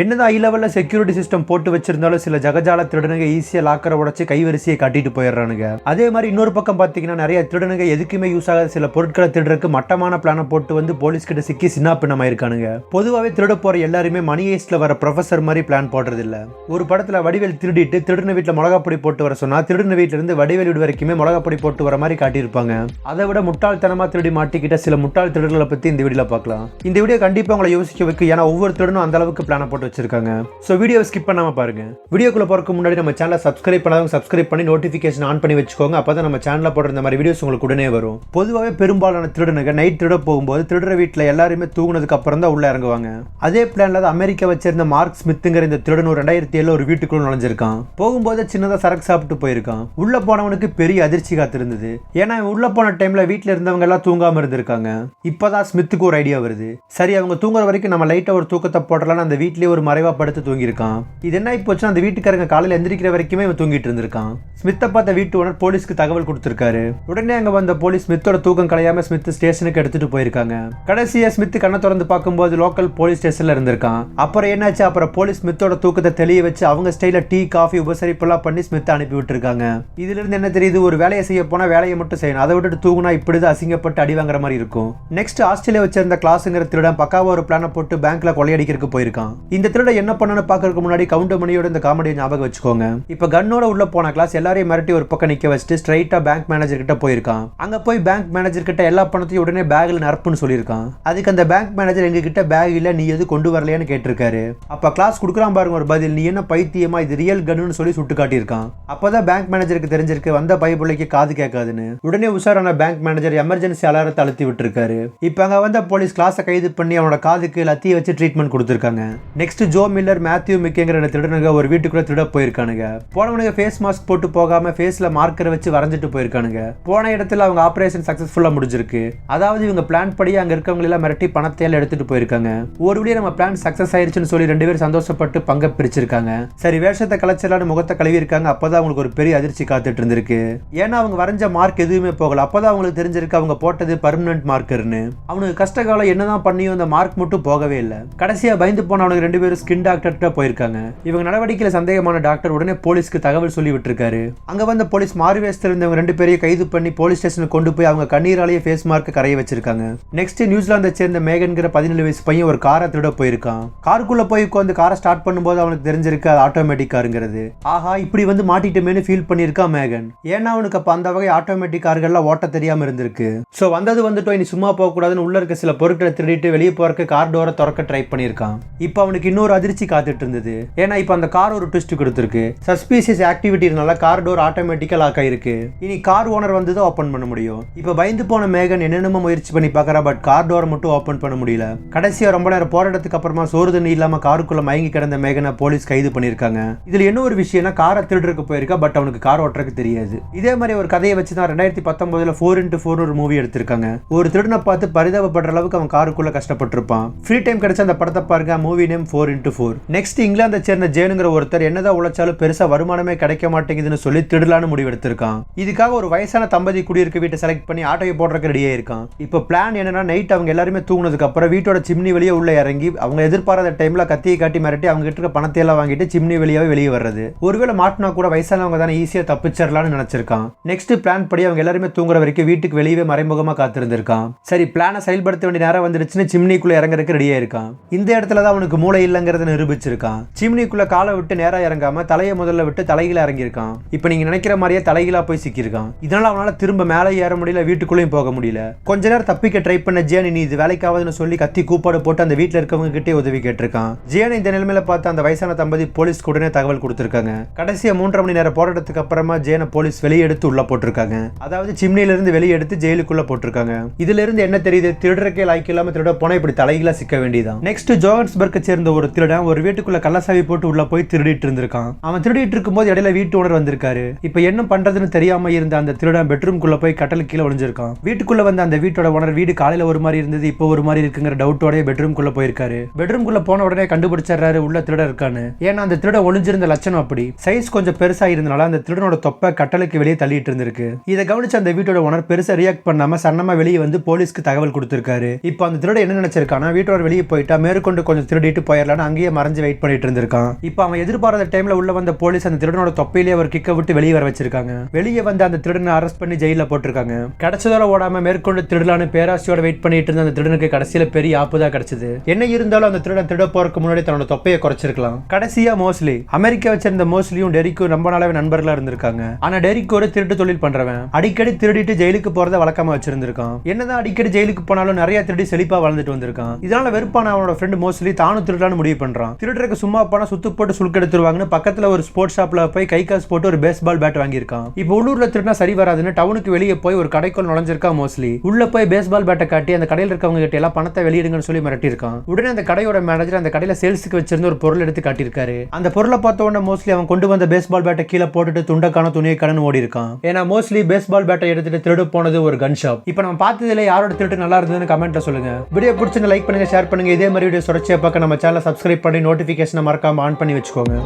என்னதான் ஐ லெவல்ல security system போட்டு வச்சிருந்தாலும் சில ஜகஜால திருடனுங்க ஈஸியா லாக்கரை உடைச்சு கைவரிசையை காட்டிட்டு போயிடுறானுங்க. அதே மாதிரி இன்னொரு பக்கம் பாத்தீங்கன்னா நிறைய திருடனுங்க எதுக்குமே யூஸ் ஆகாத சில பொருட்களை திருடுறதுக்கு மட்டமான பிளானை போட்டு வந்து போலீஸ் கிட்ட சிக்கி சின்னாப்பினமாக இருக்கானுங்க. பொதுவாகவே திருட போற எல்லாருமே மணி ஏஸ்ட்ல வர ப்ரொஃபஸர் மாதிரி பிளான் போடுறதில்ல. ஒரு படத்துல வடிவேல் திருடிட்டு திருடின வீட்டுல மிளகாப்பொடி போட்டு வர சொன்னா திருடின வீட்டுல இருந்து வடிவேல் வீடு வரைக்குமே மிளகாப்பொடி போட்டு வர மாதிரி காட்டியிருப்பாங்க. அதை விட முட்டாள்தனமாக திருடி மாட்டிக்கிட்ட சில முட்டாள் திருடர்களை பத்தி இந்த வீடியோவில் பார்க்கலாம். இந்த வீடியோ கண்டிப்பா உங்களை யோசிக்க வைக்கும். ஏன்னா ஒவ்வொரு திருடனும் அந்த அளவுக்கு பிளான் போட்டு வச்சிருக்காங்க. ஸோ வீடியோ ஸ்கிப் பண்ணாம பாருங்க. வீடியோக்குள்ள போறதுக்கு முன்னாடி நம்ம சேனலை சப்ஸ்கிரைப் பண்ணாதவங்க சப்ஸ்கிரைப் பண்ணி நோட்டிஃபிகேஷன் ஆன் பண்ணி வச்சுக்கோங்க. அப்பதான் நம்ம சேனலில் போடுற இந்த மாதிரி வீடியோஸ் உங்களுக்கு உடனே வரும். பொதுவாகவே பெரும்பாலான திருடனுங்க நைட் திருட போகும்போது திருடுற வீட்டில் எல்லாருமே தூங்குனதுக்கு அப்புறம் தான் உள்ள இறங்குவாங்க. அதே பிளான்ல தான் அமெரிக்கா வச்சிருந்த மார்க் ஸ்மித்துங்கிற இந்த திருடன் ஒரு ரெண்டாயிரத்தி ஏழு ஒரு வீட்டுக்குள்ள நுழைஞ்சிருக்கான். போகும்போது சின்னதாக சரக்கு சாப்பிட்டு போயிருக்கான். உள்ள போனவனுக்கு பெரிய அதிர்ச்சி காத்திருந்தது. ஏன்னா உள்ள போன டைம்ல வீட்டில் இருந்தவங்க எல்லாம் தூங்காம இருந்திருக்காங்க. இப்பதான் ஸ்மித்துக்கு ஒரு ஐடியா வருது. சரி அவங்க தூங்குற வரைக்கும் நம்ம லைட்டாக ஒரு தூக்கத்தை போடலாம்னு அந்த வீட்லயே ஒரு மறைவா படுத்து தூங்கியிருக்கான். இது என்ன போச்சு? அந்த வீட்டுக்காரங்க காலையில எந்திரிக்கிற வரைக்குமே இவன் தூங்கிட்டு இருந்திருக்கான். ஸ்மித்தை பார்த்த வீட்டு ஓனர் போலீஸ்க்கு தகவல் கொடுத்திருக்காரு. உடனே அங்க வந்த போலீஸ் ஸ்மித்தோட தூக்கம் கலையாம ஸ்மித் ஸ்டேஷனுக்கு எடுத்துட்டு போயிருக்காங்க. கடைசியா ஸ்மித் கண்ணை திறந்து பார்க்கும்போது லோக்கல் போலீஸ் ஸ்டேஷன்ல இருந்திருக்கான். அப்புறம் என்னாச்சு? அப்புறம் போலீஸ் ஸ்மித்தோட தூக்கத்தை தெளிய வச்சு அவங்க ஸ்டைல டீ காஃபி உபசரிப்பெல்லாம் பண்ணி ஸ்மித் அனுப்பி விட்டுருக்காங்க. இதுல இருந்து என்ன தெரியுது? ஒரு வேலையை செய்ய போனா வேலையை மட்டும் செய்யணும். அதை விட்டுட்டு தூங்குனா இப்படிதான் அசிங்கப்பட்டு அடி வாங்குற மாதிரி இருக்கும். நெக்ஸ்ட் ஆஸ்திரேலியா வச்சிருந்த கிளாஸுங்கிற திருடன் பக்காவா ஒரு பிளான போட்டு பேங்க்ல கொள்ளையடிக்கிறதுக்கு போயிருக்கான். இந்த திருடன் என்ன பண்ணனு பார்க்கறதுக்கு முன்னாடி கவுண்டர் மணியோட இந்த காமெடியை ஞாபகம் வச்சுக்கோங்க. இப்ப கன்னோட உள்ள போன கிளாஸ் எல்லாரையும் மிரட்டி ஒரு பக்கம் நிக்க வச்சுட்டு ஸ்ட்ரைட்டா பேங்க் மேனேஜர் கிட்ட போயிருக்கான். அங்க போய் பேங்க் மேனேஜர் கிட்ட எல்லா பணத்தையும் உடனே பேக்ல நடப்புன்னு சொல்லியிருக்கான். அதுக்கு அந்த பேங்க் மேனேஜர் எங்க கிட்ட பேக் இல்ல நீ எது கொண்டு வரலையான்னு கேட்டிருக்காரு. அப்ப கிளாஸ் கொடுக்குறான் பாருங்க ஒரு பதில் நீ என்ன பைத்தியமா இது ரியல் கன்னு சொல்லி சுட்டு காட்டியிருக்கான். அப்பதான் பேங்க் மேனேஜருக்கு தெரிஞ்சிருக்கு வந்த பைபிளைக்கு காது கேட்காதுன்னு. உடனே உஷாரான பேங்க் மேனேஜர் எமர்ஜென்சி அலாரத்தை அழுத்தி விட்டுருக்காரு. இப்ப அங்க வந்த போலீஸ் கிளாஸை கைது பண்ணி அவனோட காதுக்கு லத்தியை வச்சு ட்ரீட்மெண்ட் கொடுத்துருக்காங்க. நெக்ஸ்ட் ஜோ மில்லர் மேத்யூ மிக்கேங்கிற திருடனுங்க ஒரு வீட்டுக்குள்ள திருட போயிருக்கானுங்க. போனவனுங்க ஃபேஸ் மாஸ்க் போட்டு போகாம ஃபேஸ்ல மார்க்கரை வச்சு வரைஞ்சிட்டு போயிருக்கானுங்க. போன இடத்துல அவங்க ஆபரேஷன் சக்சஸ்ஃபுல்லா முடிஞ்சிருக்கு. அதாவது இவங்க பிளான் படி அங்க இருக்கவங்க எல்லாம் மிரட்டி பணத்தை எல்லாம் எடுத்துட்டு போயிருக்காங்க. ஒரு வழியா நம்ம பிளான் சக்சஸ் ஆயிருச்சுன்னு சொல்லி ரெண்டு பேரும் சந்தோஷப்பட்டு பங்க பிரிச்சிருக்காங்க. சரி வேஷத்தை கலைச்சலான முகத்தை கழுவி இருக்காங்க அப்பதான் அவங்களுக்கு ஒரு பெரிய அதிர்ச்சி காத்துட்டு இருந்திருக்கு. ஏன்னா அவங்க வரைஞ்ச மார்க் எதுவுமே போகல. அப்பதான் அவங்களுக்கு தெரிஞ்சிருக்கு அவங்க போட்டது பர்மனன்ட் மார்க்கர்னு அவனுக்கு கஷ்ட காலம் என்னதான் பண்ணியும் அந்த மார்க் மட்டும் போகவே இல்லை. கடைசியா பயந்து போனவனுக்கு ரெண்டு பேரும் ஸ்கின் டாக்டர்கிட்ட போயிருக்காங்க. இவங்க நடவடிக்கையில சந்தேகமான டாக்டர் உடனே போலீஸ்க்கு தகவல் சொல்லி விட்டுருக்காரு. அங்க வந்த போலீஸ் மாறு இருந்தவங்க ரெண்டு பேரையும் கைது பண்ணி போலீஸ் ஸ்டேஷனுக்கு கொண்டு போய் அவங்க கண்ணீராலேயே ஃபேஸ் மார்க் கரைய வச்சிருக்காங்க. நெக்ஸ்ட் நியூசிலாந்தை சேர்ந்த மேகன்கிற பதினேழு வயசு பையன் ஒரு காரை திருட போயிருக்கான். காருக்குள்ள போய் உட்காந்து காரை ஸ்டார்ட் பண்ணும்போது அவனுக்கு தெரிஞ்சிருக்கு அது ஆட்டோமேட்டிக் காருங்கிறது ஆஹா இப்படி வந்து மாட்டிட்டோமேனு ஃபீல் பண்ணியிருக்கான் மேகன். ஏன்னா அவனுக்கு அப்ப அந்த வகை ஆட்டோமேட்டிக் கார்கள்லாம் ஓட்ட தெரியாம இருந்திருக்கு. சோ வந்தது வந்துட்டோம் இனி சும்மா போக கூடாதுன்னு உள்ள இருக்க சில பொருட்களை திருடிட்டு வெளியே போறக்கு கார் டோரை திறக்க ட்ரை பண்ணியிருக்கான். இப்போ அவனுக்கு இன்னொரு அதிர்ச்சி காத்துட்டு இருந்தது. ஏன்னா இப்போ அந்த கார் ஒரு ட்விஸ்ட் கொடுத்துருக்கு. சஸ்பீசியஸ் ஆக்டிவிட்டி இருந்தால கார் டோர் ஆட்டோமேட்டிக்கா லாக் ஆயிருக்கு. இனி கார் ஓனர் வந்து தான் ஓப்பன் பண்ண முடியும். இப்போ பயந்து போன மேகன் என்னென்னமோ முயற்சி பண்ணி பார்க்குறா பட் கார் டோரை மட்டும் ஓப்பன் பண்ண முடியல. கடைசியா ரொம்ப நேரம் போராட்டத்துக்கு அப்புறமா சோறு தண்ணி இல்லாமல் காருக்குள்ள மயங்கி கிடந்த மேகனை போலீஸ் கைது பண்ணியிருக்காங்க. இதுல என்ன ஒரு விஷயம்னா காரை திருடுறதுக்கு போயிருக்கா பட் அவனுக்கு கார் ஓட்டுறதுக்கு தெரியாது. இதே மாதிரி ஒரு கதையை வச்சு தான் ரெண்டாயிரத்தி பத்தொன்பதுல ஃபோர் இன்ட்டு ஃபோர் ஒரு மூவி எடுத்திருக்காங்க. ஒரு திருடனை பார்த்து பரிதாபப்படுற அளவுக்கு அவன் காருக்குள்ள கஷ்டப்பட்டிருப்பான். ஃப்ரீ டைம் கிடைச்ச அந்த படத்தை பாருங்க movie name four into four next இங்கிலாந்தை சேர்ந்த ஜேனுங்கிற ஒருத்தர் என்னதான் உழைச்சாலும் பெருசா வருமானமே கிடைக்க மாட்டேங்குதுன்னு சொல்லி திருடலான்னு முடிவெடுத்திருக்கான். இதுக்காக ஒரு வயசான தம்பதி குடியிருக்க வீட்டை செலக்ட் பண்ணி ஆட்டோவை போடுறதுக்கு ரெடியே இருக்கான் இப்போ பிளான் என்னன்னா நைட் அவங்க எல்லாருமே தூங்கினதுக்கு அப்புறம் வீட்டோட சிம்னி வெளியே உள்ள இறங்கி அவங்க எதிர்பாராத டைம்ல கத்தியை காட்டி மிரட்டி அவங்க கிட்ட இருக்க பணத்தை எல்லாம் வாங்கிட்டு சிம்னி வெளியாவே வெளியே வர்றது. ஒருவேளை மாட்டினா கூட வயசானவங்க தானே ஈஸியா தப்பிச்சிடலாம்னு நினைச்சிருக்கான். நெக்ஸ்ட் பிளான் படி அவங்க எல்லாருமே தூங்குற வரைக்கும் வீட்டுக்கு வெளியவே மறைமுகமா காத்திருந்திருக்கான். சரி பிளானை செயல்படுத்த வேண்டிய நேரம் வந்துருச்சுன்னு சிம்னிக்குள்ள இறங்குறதுக்கு ரெடியா இருக்கான் இந்த இடத்துல தான் அவனுக்கு மூளை இல்லைங்கிறத நிரூபிச்சிருக்கான். சிம்னிக்குள்ள காலை விட்டு நேரா இறங்காம தலையை முதல்ல விட்டு தலைகளை இறங்கியிருக்கான். இப்போ நீங்க நினைக்கிற மாதிரியே தலைகீழா போய் சிக்கியிருக்கான். இதனால அவனால திரும்ப மேலே ஏற முடியல வீட்டுக்குள்ளேயும் போக முடியல. கொஞ்ச நேரம் தப்பிக்க ட்ரை பண்ண ஜேன் நீ இது வேலைக்காவதுன்னு சொல்லி கத்தி கூப்பாடு போட்டு அந்த வீட்டில் இருக்கவங்க கிட்டே உதவி கேட்டிருக்கான். ஜேன் இந்த நிலைமையில பார்த்து அந்த வயசான தம்பதி போலீஸ்க்கு உடனே தகவல் கொடுத்துருக்காங்க. கடைசியா மூன்றரை மணி நேரம் போராட்டத்துக்கு அப்புறமா ஜேனை போலீஸ் வெளியெடுத்து உள்ள போட்டிருக்காங்க. அதாவது சிம்னில இருந்து வெளியெடுத்து ஜெயிலுக்குள்ள போட்டிருக்காங்க. இதுல இருந்து என்ன தெரியுது? திருடுறக்கே லாய்க்கு இல்லாம திருட போனா இப்படி தலைகீழா சிக்க வேண்டியதான் நெக்ஸ்ட் ஜோகன்ஸ்பர்க்கை சேர்ந்த ஒரு திருடன் ஒரு வீட்டுக்குள்ள கள்ளசாவி போட்டு உள்ள போய் திருடிட்டு இருந்திருக்கான். அவன் திருடிட்டு இருக்கும்போது இடையில வீட்டு ஓனர் வந்திருக்காரு. இப்போ என்ன பண்றதுன்னு தெரியாம இருந்த அந்த திருடன் பெட்ரூம்குள்ள போய் கட்டல் கீழே ஒளிஞ்சிருக்கான் வீட்டுக்குள்ள வந்த அந்த வீட்டோட ஓனர் வீடு காலையில ஒரு மாதிரி இருந்தது இப்போ ஒரு மாதிரி இருக்குங்கிற டவுட்டோடய பெட்ரூம்குள்ள போயிருக்காரு. பெட்ரூம்குள்ள போன உடனே கண்டுபிடிச்சாரு உள்ள திருடன் இருக்கான்னு. ஏன்னா அந்த திருடன் ஒளிஞ்சிருந்த லட்சணம் அப்படி. சைஸ் கொஞ்சம் பெருசா இருந்தனால அந்த திருடனோட தொப்பை கட்டலுக்கு வெளியே தள்ளிட்டு இருந்திருக்கு. இதை கவனிச்ச அந்த வீட்டோட ஓனர் பெருசா ரியாக்ட் பண்ணாம சன்னமா வெளியே வந்து போலீஸ்க்கு தகவல் கொடுத்திருக்காரு. இப்போ அந்த திருடன் என்ன நினைச்சிருக்கானா வீட்டோட வெளியே போயிட்டா மேற்கொண்டு கொஞ்சம் திருடிட்டு போய் போயிடலான்னு அங்கேயே மறைஞ்சு வெயிட் பண்ணிட்டு இருந்திருக்கான். இப்போ அவன் எதிர்பாராத டைம்ல உள்ள வந்த போலீஸ் அந்த திருடனோட தொப்பையிலேயே ஒரு கிக்க விட்டு வெளியே வர வச்சிருக்காங்க. வெளியே வந்து அந்த திருடனை அரெஸ்ட் பண்ணி ஜெயில போட்டிருக்காங்க. கிடைச்சதோட ஓடாம மேற்கொண்டு திருடலான்னு பேராசியோட வெயிட் பண்ணிட்டு இருந்த அந்த திருடனுக்கு கடைசியில பெரிய ஆப்பு தான் கிடைச்சது. என்ன இருந்தாலும் அந்த திருடன் திருட போறதுக்கு முன்னாடி தன்னோட தொப்பையை குறைச்சிருக்கலாம். கடைசியா மோஸ்ட்லி. அமெரிக்கா வச்சிருந்த மோஸ்ட்லியும் டெரிக்கும் ரொம்ப நாளாவே நண்பர்களா இருந்திருக்காங்க. ஆனா டெரிக்கு ஒரு திருட்டு தொழில் பண்றவன். அடிக்கடி திருடிட்டு ஜெயிலுக்கு போறத வழக்கமா வச்சிருந்திருக்கான். என்னதான் அடிக்கடி ஜெயிலுக்கு போனாலும் நிறைய திருடி செழிப்பா வளர்ந்துட்டு வந்திருக்கான். இதனால வெறுப்பான அவனோட ஃப்ரெண்டு மோஸ்ட்லி தானும் திருடலான்னு முடிவு பண்றான் திருடுறதுக்கு சும்மா போனால் சுத்து போட்டு சுழுக்கெடுத்துருவாங்கன்னு பக்கத்துல ஒரு ஸ்போர்ட்ஸ் ஷாப்ல போய் கை காசு போட்டு ஒரு பேஸ்பால் பேட் வாங்கியிருக்கான் இப்போ உள்ளூர்ல திருடினா சரி வராதுன்னு டவுனுக்கு வெளியே போய் ஒரு கடைக்குள் நுழைஞ்சிருக்கா மோஸ்ட்லி உள்ள போய் பேஸ்பால் பேட்டை காட்டி அந்த கடையில் இருக்கவங்க கிட்ட எல்லாம் பணத்தை வெளியிடுங்கன்னு சொல்லி மிரட்டியிருக்கான் உடனே அந்த கடையோட மேனேஜர் அந்த கடையில சேல்ஸுக்கு வச்சிருந்த ஒரு பொருள் எடுத்து காட்டியிருக்காரு. அந்த பொருளை பார்த்த உடனே மோஸ்ட்லி அவன் கொண்டு வந்த பேஸ்பால் பேட்டை கீழே போட்டுட்டு துண்டக்கான துணியை கடன் ஓடி இருக்கான் ஏன்னா மோஸ்ட்லி பேஸ்பால் பேட்டை எடுத்துட்டு திருடு போனது ஒரு கன் ஷாப் இப்போ நம்ம பார்த்ததுல யாரோட திருட்டு நல்லா இருந்ததுன்னு கமெண்ட்ல சொல்லுங்க. வீடியோ பிடிச்சிருந்தா லைக் பண்ணுங்க ஷேர் பண்ணுங்க. இதே மாதிரி வீடியோ தொடர்ச்சியா பார்க்க நம்ம சேனல் சப்ஸ்கிரைப் பண்ணி நோட்டிஃபிகேஷனை மறக்காமல் ஆன் பண்ணி வச்சுக்கோங்க.